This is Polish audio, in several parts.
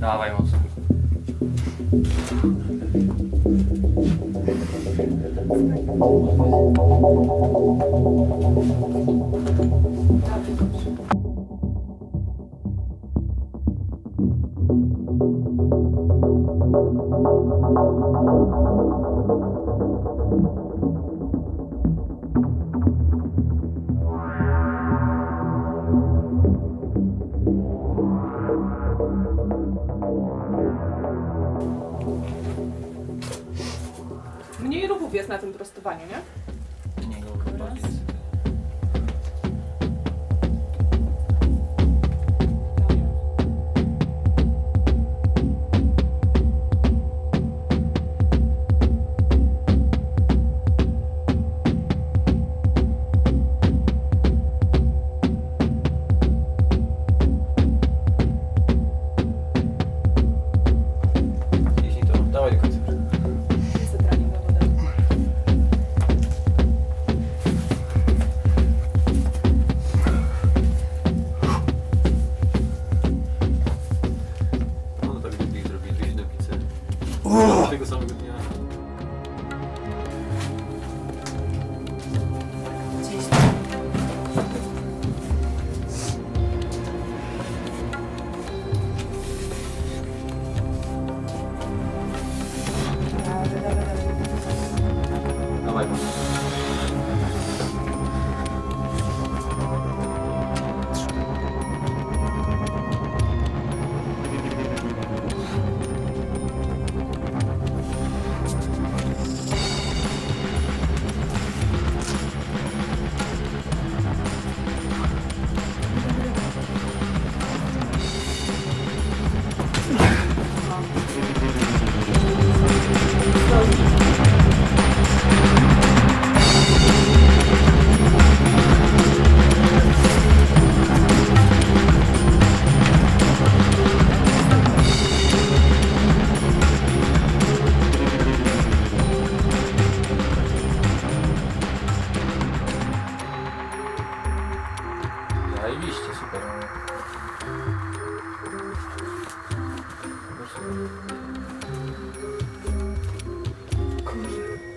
Dawaj mocno. Thank you. Mniej ruchów jest na tym prostowaniu, nie? Nie, go bardziej. Jeśli 즐겨서 하거든요.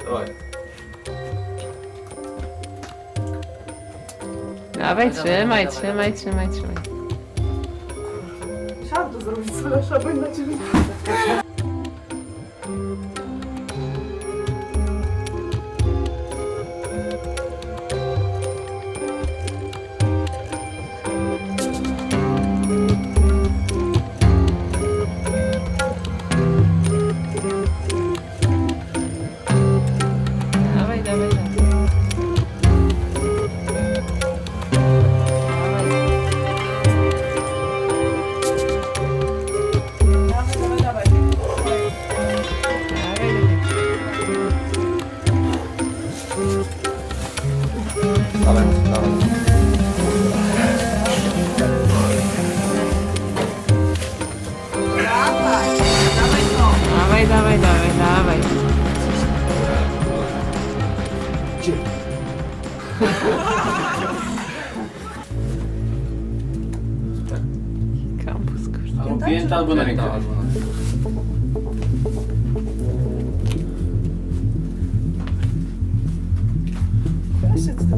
Dawaj. Dawaj, trzymaj, trzymaj, trzymaj, trzymaj. Musiałam to zrobić, Celesza, bo inaczej nie Dawaj, dawaj. Dawaj, dawaj to. dawaj, dawaj, dawaj, dawaj. Kampus, kurde. Albo pięta, albo na rękę.